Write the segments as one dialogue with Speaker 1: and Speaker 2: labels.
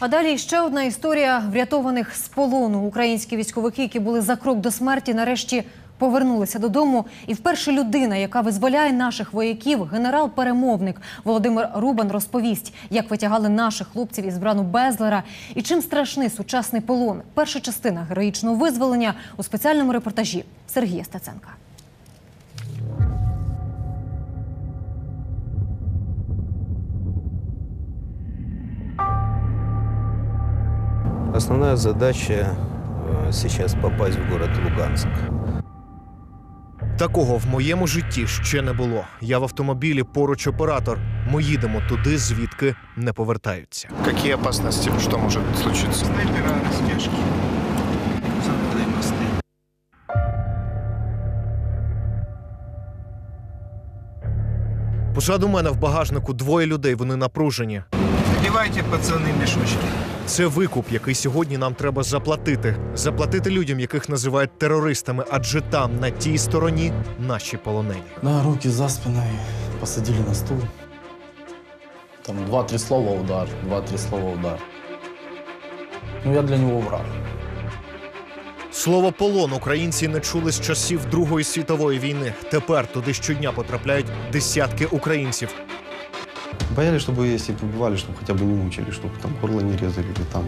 Speaker 1: А далі ще одна історія врятованих з полону. Українські військовики, які були за крок до смерті, нарешті повернулися додому. І вперше людина, яка визволяє наших вояків, генерал-перемовник Володимир Рубан розповість, як витягали наших хлопців із брану Безлера і чим страшний сучасний полон. Перша частина героїчного визволення у спеціальному репортажі Сергія Стеценка.
Speaker 2: Основная задача э, сейчас попасть в город Луганск.
Speaker 3: Такого в моєму житті ще не було. Я в автомобілі поруч оператор. Ми їдемо туди, звідки не повертаються.
Speaker 4: Какие опасности? Что может случиться?
Speaker 5: снайпера спешки. Заводы мосты.
Speaker 3: Позаду мене в багажнику двоє людей. Вони напружені.
Speaker 5: Одевайте, пацаны, мешочки.
Speaker 3: Це викуп, який сьогодні нам треба заплатити. Заплатити людям, яких називають терористами, адже там, на тій стороні, наші полонені.
Speaker 6: Да, руки за спиной, посадили на стул. Там два-три слова удар, два-три слова удар. Ну, я для него враг.
Speaker 3: Слово полон українці не чули з часів Другої світової війни. Тепер туди щодня потрапляють десятки українців.
Speaker 7: Боялись, чтобы если побивали, чтобы хотя бы не мучили, чтобы там горло не резали или там,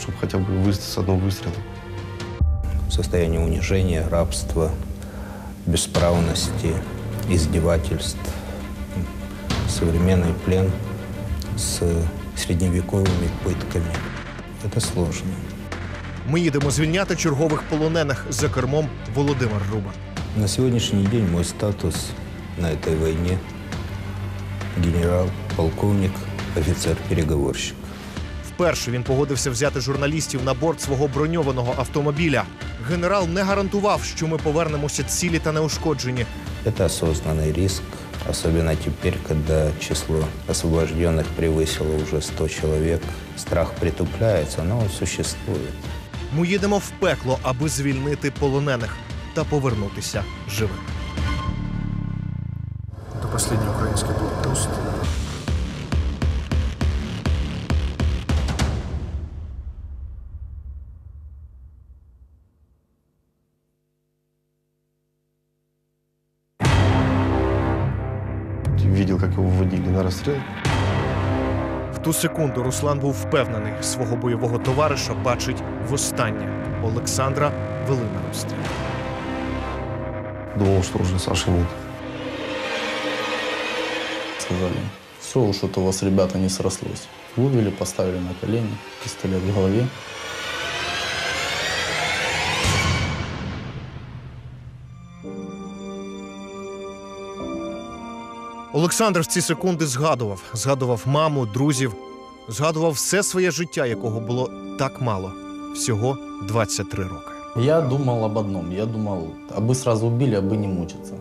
Speaker 7: чтобы хотя бы вы- с одного выстрела.
Speaker 2: Состояние унижения, рабства, бесправности, издевательств. Современный плен с средневековыми пытками. Это сложно.
Speaker 3: Ми їдемо звільняти чергових полонених за кермом Володимир Рубан.
Speaker 2: На сегодняшний день мой статус на этой войне – генерал, полковник, офицер-переговорщик.
Speaker 3: Вперше він погодився взяти журналістів на борт свого броньованого автомобіля. Генерал не гарантував, що ми повернемося цілі та неушкоджені.
Speaker 2: Это осознанный риск, особенно теперь, когда число освобожденных превысило уже 100 человек. Страх притупляется, но он существует.
Speaker 3: Ми їдемо в пекло, аби звільнити полонених та повернутися живими.
Speaker 4: Последний украинский блокпост.
Speaker 7: Видел, как его вводили на расстрел.
Speaker 3: В ту секунду Руслан був впевнений, свого бойового товариша бачить востаннє. Олександра вели на розстріл.
Speaker 7: Думал, что уже Саши нет
Speaker 6: Сказали, все, уж что-то у вас, ребята, не срослось. Вывели, поставили на колени, пистолет в голове.
Speaker 3: Олександр в ці секунди згадував, згадував маму, друзів, згадував все своє життя, якого було так мало всього 23 роки.
Speaker 6: Я думал об одном. Я думал, абы сразу убили, абы не мучиться.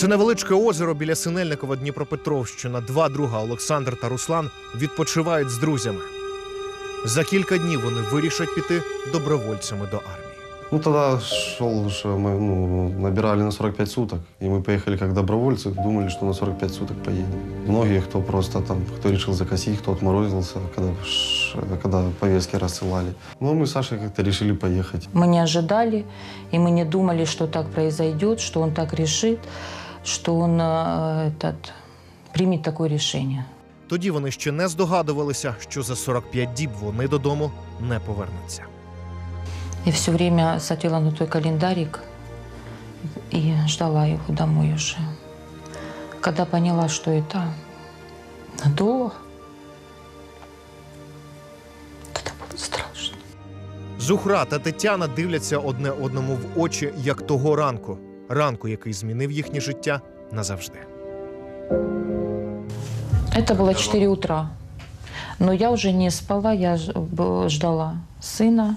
Speaker 3: Це невеличке озеро біля Синельникова Дніпропетровщина. Два друга Олександр та Руслан відпочивають з друзями. За кілька днів вони вирішать піти добровольцями до армії.
Speaker 7: Ну, тогда шел, уже мы ну, набирали на 45 суток, и мы поехали как добровольцы, думали, что на 45 суток поедем. Многие, кто просто там, кто решил закосить, кто отморозился, когда, ш- когда повестки рассылали. Ну, а мы с Сашей как-то решили поехать.
Speaker 8: Мы не ожидали, и мы не думали, что так произойдет, что он так решит, что он э, этот, примет такое решение.
Speaker 3: Тоді вони ще не здогадувалися, що за 45 діб вони додому не повернуться.
Speaker 8: Я все время смотрела на той календарик и ждала его домой уже. Когда поняла, что это надолго, тогда было страшно.
Speaker 3: Зухра та Тетяна дивляться одне одному в очі, як того ранку, ранку, який змінив їхнє життя назавжди.
Speaker 8: Это было 4 утра. Но я уже не спала, я ж- б- ждала сына.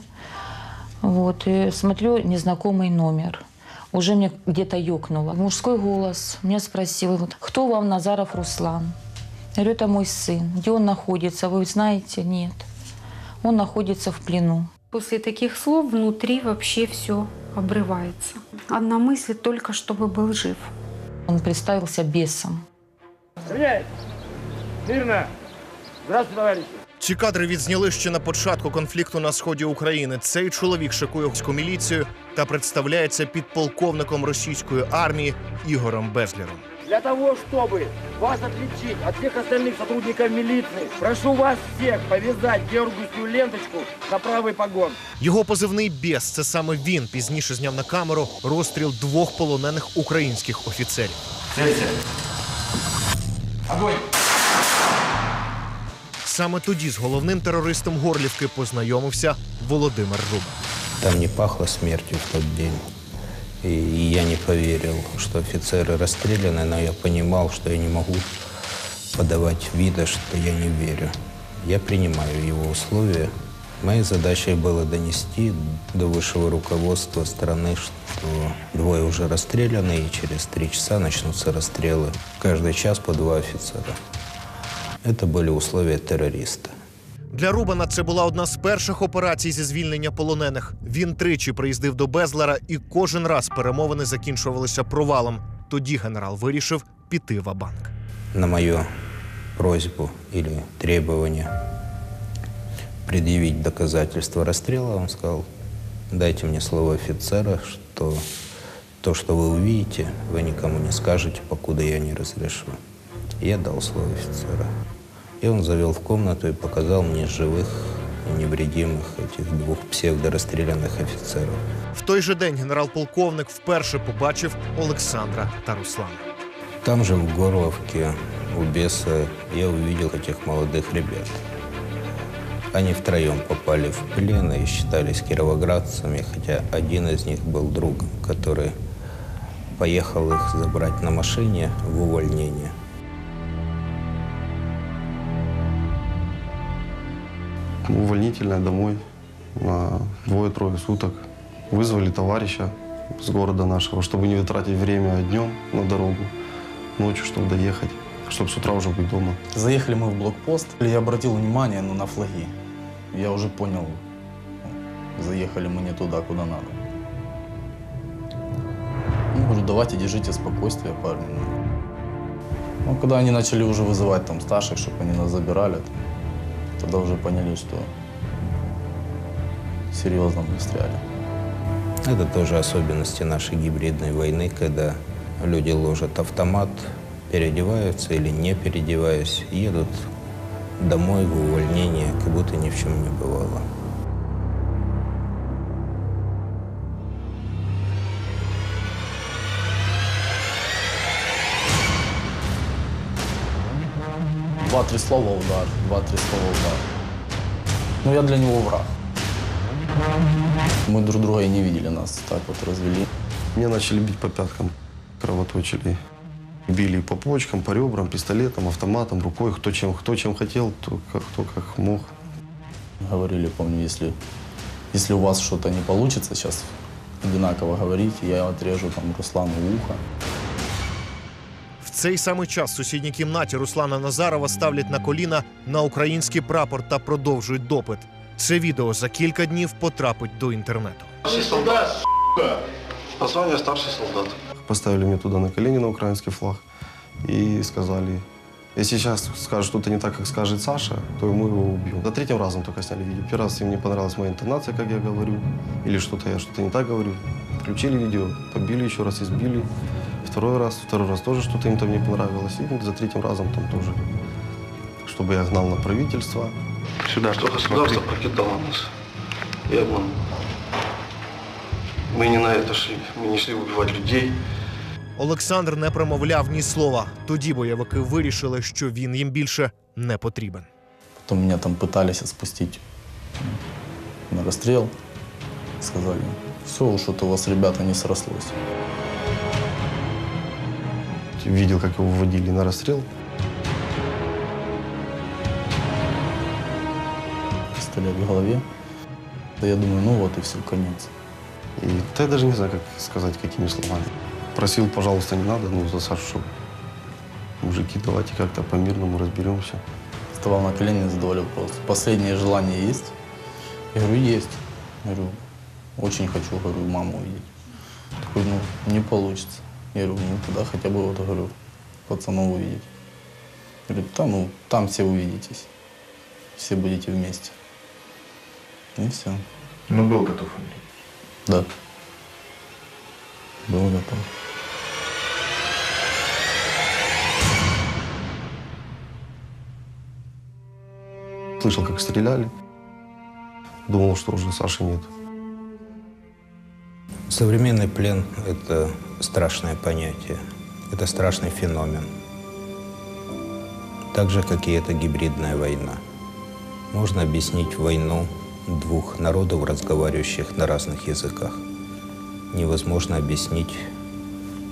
Speaker 8: Вот, и смотрю, незнакомый номер. Уже мне где-то ёкнуло. Мужской голос меня спросил, вот, кто вам Назаров Руслан? Я говорю, это мой сын. Где он находится? Вы знаете? Нет. Он находится в плену.
Speaker 9: После таких слов внутри вообще все обрывается. Одна мысль только, чтобы был жив.
Speaker 8: Он представился бесом.
Speaker 3: Ці кадри відзняли ще на початку конфлікту на сході України. Цей чоловік шокує військову міліцію та представляється підполковником російської армії Ігорем Безліром.
Speaker 10: Для того, чтобы вас отличить от всех остальных сотрудников милиции, прошу вас всех повязать георгиевскую ленточку на правый погон.
Speaker 3: Його позивний Бєс. Це саме він пізніше зняв на камеру розстріл двох полонених українських офіцерів.
Speaker 10: Огонь!
Speaker 3: Саме тоді з головним терористом Горлівки познайомився Володимир Руба.
Speaker 2: Там не пахло смертью в тот день. И я не поверил, что офицеры расстреляны, но я понимал, что я не могу подавать вида, что я не верю. Я принимаю его условия. Моей задачей было донести до высшего руководства страны, что двое уже расстреляны, и через три часа начнутся расстрелы. Каждый час по два офицера. Это были условия террориста.
Speaker 3: Для Рубана це була одна з перших операцій зі звільнення полонених. Він тричі приїздив до Безлера, і кожен раз перемовини закінчувалися провалом. Тоді генерал вирішив піти в банк
Speaker 2: на мою просьбу или требование предъявить доказательства расстрела, он сказал, дайте мне слово офицера, что то, что вы увидите, вы никому не скажете, покуда я не разрешу. Я дал слово офицера. И он завел в комнату и показал мне живых и невредимых этих двух псевдорасстрелянных офицеров.
Speaker 3: В той же день генерал-полковник вперше побачив Олександра та Руслана.
Speaker 2: Там же, в Горловке, у беса, я увидел этих молодых ребят. Они втроем попали в плен и считались кировоградцами, хотя один из них был другом, который поехал их забрать на машине в увольнение.
Speaker 7: Увольнительная домой на двое-трое суток. Вызвали товарища с города нашего, чтобы не тратить время днем на дорогу, ночью, чтобы доехать, чтобы с утра уже быть дома.
Speaker 6: Заехали мы в блокпост. Я обратил внимание ну, на флаги. Я уже понял, заехали мы не туда, куда надо. Ну, говорю, давайте держите спокойствие, парни. Ну, когда они начали уже вызывать там старших, чтобы они нас забирали, там, тогда уже поняли, что серьезно мы встряли.
Speaker 2: Это тоже особенности нашей гибридной войны, когда люди ложат автомат, переодеваются или не переодеваясь, едут домой в увольнение, как будто ни в чем не бывало.
Speaker 6: Два-три слова удар, два-три слова удар. Ну, я для него враг. Мы друг друга и не видели, нас так вот развели.
Speaker 7: Меня начали бить по пяткам, кровоточили. Били по почкам, по ребрам, пистолетом, автоматом, рукой, кто чем, кто чем хотел, то как, кто как мог.
Speaker 6: Говорили, помню, если, если у вас что-то не получится сейчас одинаково говорить, я отрежу там Руслану ухо.
Speaker 3: Цей самий час в сусідній кімнаті Руслана Назарова ставлять на коліна на український прапор та продовжують допит. Це відео за кілька днів потрапить до інтернету.
Speaker 7: Название старший солдат. Поставили меня туда на колени на украинский флаг и сказали, если сейчас скажет что-то не так, как скажет Саша, то мы его убьем. За третьим разом только сняли видео. Первый раз им не понравилась моя интонация, как я говорю, или что-то я что-то не так говорю. Включили видео, побили еще раз, избили Второй раз, второй раз тоже что-то им там не понравилось. И за третьим разом там тоже, чтобы я гнал на правительство. Сюда что государство прокидало нас. И обман. Мы не на это шли. Мы не шли убивать людей.
Speaker 3: Олександр не промовляв ні слова. Тоді бойовики вирішили, що він їм більше не потрібен.
Speaker 6: Потом меня там пытались спустить на расстрел. Сказали, все, что-то у вас, ребята, не срослось.
Speaker 7: Видел, как его вводили на расстрел.
Speaker 6: Пистолет в голове. Да я думаю, ну вот и все, конец.
Speaker 7: И да я даже не знаю, как сказать, какими словами. Просил, пожалуйста, не надо, ну, за Сашу, чтобы мужики, давайте как-то по-мирному разберемся.
Speaker 6: Вставал на колени и задавали вопрос. Последнее желание есть? Я говорю, есть. Говорю, очень хочу, говорю, маму увидеть. Такой, ну, не получится. Я говорю, ну, тогда хотя бы, вот, говорю, пацанов увидеть. Говорит, да, ну, там все увидитесь. Все будете вместе. И все.
Speaker 4: Ну, был готов умереть.
Speaker 6: Да. Был готов.
Speaker 7: Слышал, как стреляли. Думал, что уже Саши нет.
Speaker 2: Современный плен – это страшное понятие, это страшный феномен. Так же, как и эта гибридная война. Можно объяснить войну двух народов, разговаривающих на разных языках. Невозможно объяснить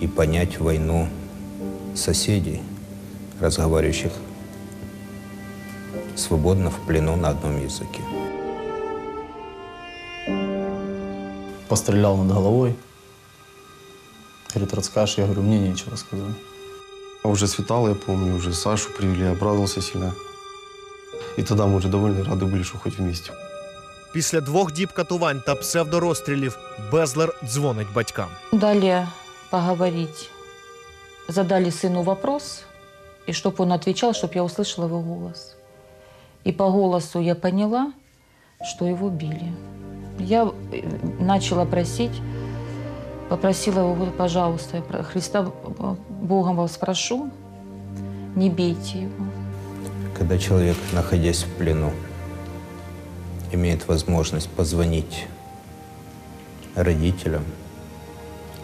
Speaker 2: и понять войну соседей, разговаривающих свободно в плену на одном языке.
Speaker 6: Пострелял над головой. Говорит, расскажешь? Я говорю, мне нечего сказать.
Speaker 7: А уже светало, я помню, уже Сашу привели, я обрадовался сильно. И тогда мы уже довольно рады были, что хоть вместе.
Speaker 3: Після двох діб катувань та псевдорозстрілів Безлер дзвонить батькам.
Speaker 8: Дали поговорить. Задали сыну вопрос, и чтобы он отвечал, чтобы я услышала его голос. И по голосу я поняла, что его били. Я э, начала просить, попросила его, пожалуйста, Христа э, Богом вас прошу, не бейте его.
Speaker 2: Когда человек, находясь в плену, имеет возможность позвонить родителям,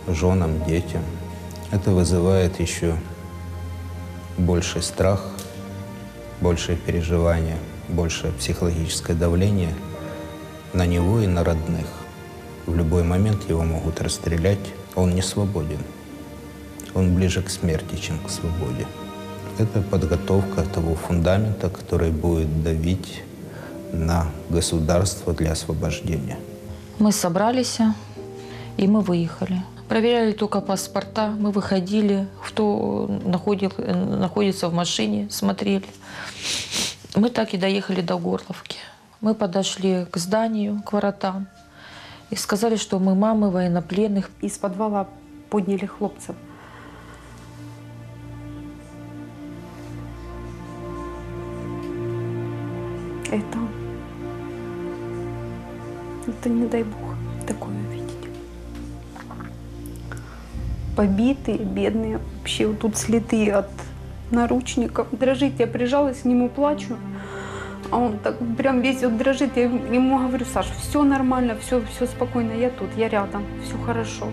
Speaker 2: женам, детям, это вызывает еще больший страх, большее переживание, большее психологическое давление на него и на родных. В любой момент его могут расстрелять, он не свободен. Он ближе к смерти, чем к свободе. Это подготовка того фундамента, который будет давить на государство для освобождения.
Speaker 8: Мы собрались, и мы выехали. Проверяли только паспорта, мы выходили, кто находил, находится в машине, смотрели. Мы так и доехали до Горловки. Мы подошли к зданию, к воротам, и сказали, что мы мамы военнопленных.
Speaker 9: Из подвала подняли хлопцев. Это... Это не дай бог такое увидеть. Побитые, бедные, вообще вот тут следы от наручников. Дрожит, я прижалась к нему, плачу. А он так прям весь вот дрожит. Я ему говорю, Саш, все нормально, все, все спокойно, я тут, я рядом, все хорошо.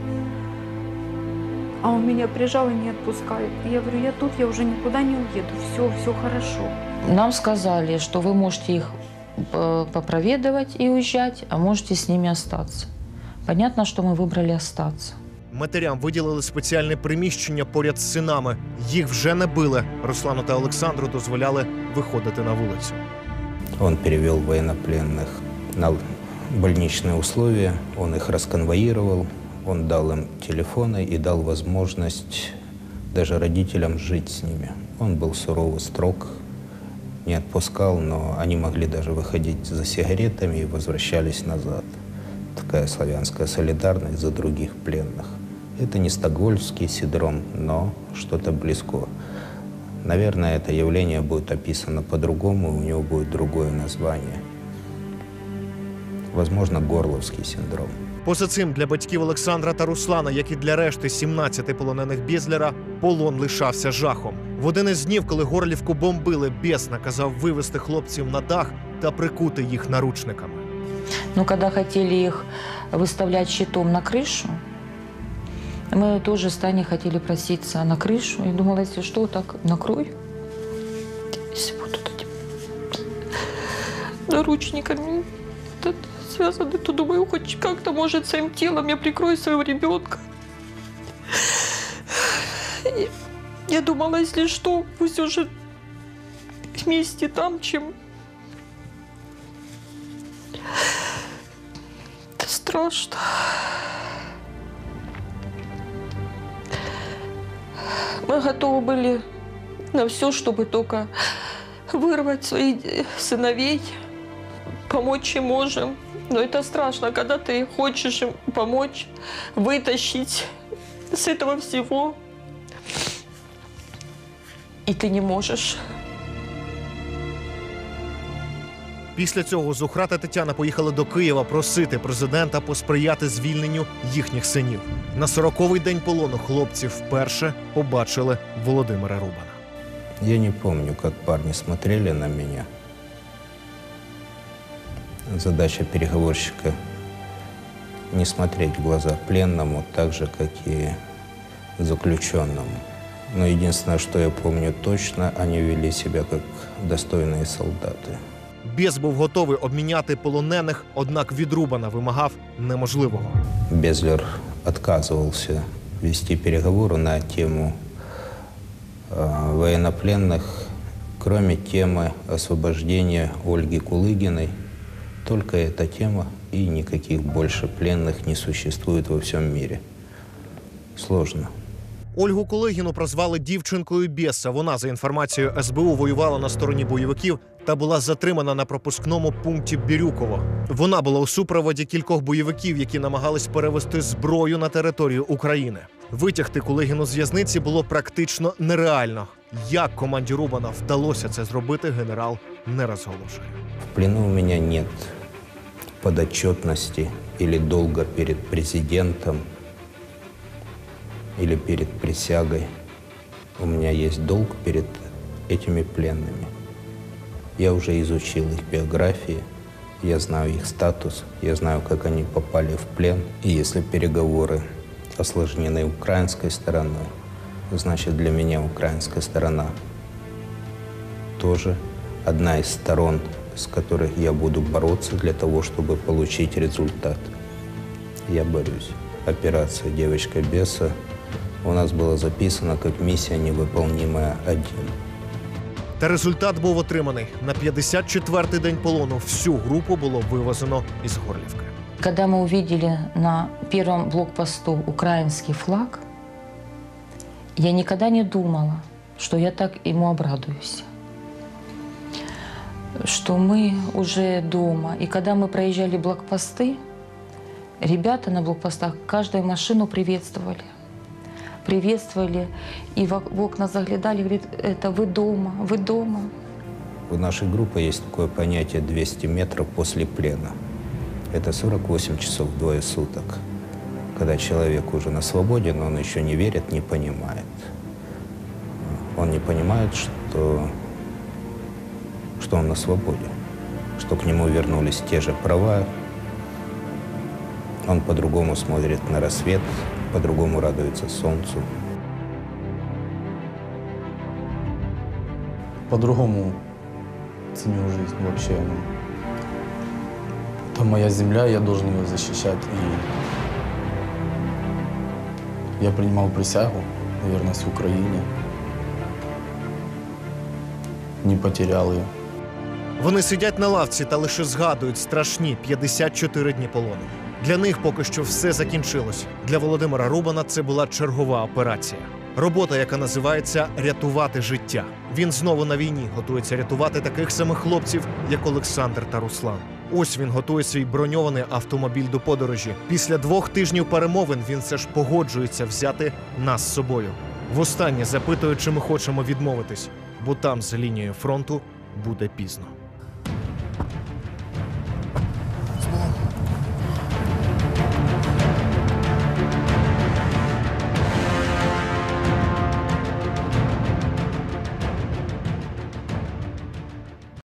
Speaker 9: А он меня прижал и не отпускает. И я говорю, я тут, я уже никуда не уеду, все, все хорошо.
Speaker 8: Нам сказали, что вы можете их э, попроведывать и уезжать, а можете с ними остаться. Понятно, что мы выбрали остаться.
Speaker 3: Матерям виділили спеціальне приміщення поряд з синами. Їх вже не били. Руслану та Олександру дозволяли виходити на вулицю.
Speaker 2: Он перевел военнопленных на больничные условия, он их расконвоировал, он дал им телефоны и дал возможность даже родителям жить с ними. Он был сурово строг, не отпускал, но они могли даже выходить за сигаретами и возвращались назад. Такая славянская солидарность за других пленных. Это не стокгольмский синдром, но что-то близко. Наверное, это явление будет описано по-другому, у него будет другое название. Возможно, горловский синдром.
Speaker 3: Поза цим для батьків Олександра та Руслана, як і для решти 17 полонених Безлера, полон лишався жахом. В один із днів, коли Горлівку бомбили, Бес наказав вивести хлопців на дах та прикути їх наручниками.
Speaker 8: Но когда хотели их выставлять щитом на крышу, Мы тоже с Таней хотели проситься на крышу. И думала, если что, так накрой. Если будут эти наручниками т- связаны, то думаю, хоть как-то, может, своим телом я прикрою своего ребенка. Я думала, если что, пусть уже вместе там, чем Это страшно. Мы готовы были на все, чтобы только вырвать своих э, сыновей,
Speaker 11: помочь чем можем. Но это страшно, когда ты хочешь им помочь, вытащить с этого всего, и ты не можешь.
Speaker 3: Після цього Зухра та Тетяна поїхали до Києва просити президента посприяти звільненню їхніх синів. На 40-й день полону хлопці вперше побачили Володимира Рубана.
Speaker 2: Я не помню, как парни смотрели на меня. Задача переговорщика не смотреть в глаза пленному, так же, как и заключенному. Но единственное, что я помню точно, они вели себя как достойные солдаты.
Speaker 3: Бєс був готовий обміняти полонених, однак від Рубана вимагав неможливого.
Speaker 2: Безлер отказывался вести переговоры на тему э, военнопленных, кроме темы освобождения Ольги Кулыгиной. Только эта тема и никаких больше пленных не существует во всем мире. Сложно.
Speaker 3: Ольгу Кулигіну прозвали дівчинкою Бєса. Вона, за інформацією СБУ, воювала на стороні бойовиків та була затримана на пропускному пункті Бірюково. Вона була у супроводі кількох бойовиків, які намагались перевести зброю на територію України. Витягти Кулигіну з в'язниці було практично нереально. Як команді Рубана вдалося це зробити, генерал не розголошує.
Speaker 2: В плену у меня нет подотчетности или долга перед президентом или перед присягой. У меня есть долг перед этими пленными. Я уже изучил их биографии, я знаю их статус, я знаю, как они попали в плен. И если переговоры осложнены украинской стороной, значит для меня украинская сторона тоже одна из сторон, с которой я буду бороться для того, чтобы получить результат. Я борюсь. Операция «Девочка беса» у нас была записана как миссия невыполнимая один.
Speaker 3: Та результат був отриманий. На 54-й день полону всю групу було вивезено із Горлівки.
Speaker 8: Когда мы увидели на первом блокпосту украинский флаг, я никогда не думала, что я так ему обрадуюсь. Что мы уже дома. И когда мы проезжали блокпосты, ребята на блокпостах каждую машину приветствовали. Приветствовали и в ок- в окна заглядали, говорит, это вы дома, вы дома.
Speaker 2: У нашей группы есть такое понятие 200 метров после плена. Это 48 часов, двое суток. Когда человек уже на свободе, но он еще не верит, не понимает. Он не понимает, что, что он на свободе, что к нему вернулись те же права. Он по-другому смотрит на рассвет, по-другому радуется солнцу.
Speaker 6: По-другому ценю жизнь вообще. Это моя земля, я должен ее защищать. И я принимал присягу на верность Украине. Не потерял ее.
Speaker 3: Вони сидять на лавці та лише згадують страшні 54 дні полону. Для них поки що все закінчилось. Для Володимира Рубана це була чергова операція. Робота, яка називається рятувати життя. Він знову на війні готується рятувати таких самих хлопців, як Олександр та Руслан. Ось він готує свій броньований автомобіль до подорожі. Після двох тижнів перемовин він все ж погоджується взяти нас з собою. Востаннє запитує, чи ми хочемо відмовитись, бо там за лінією фронту буде пізно.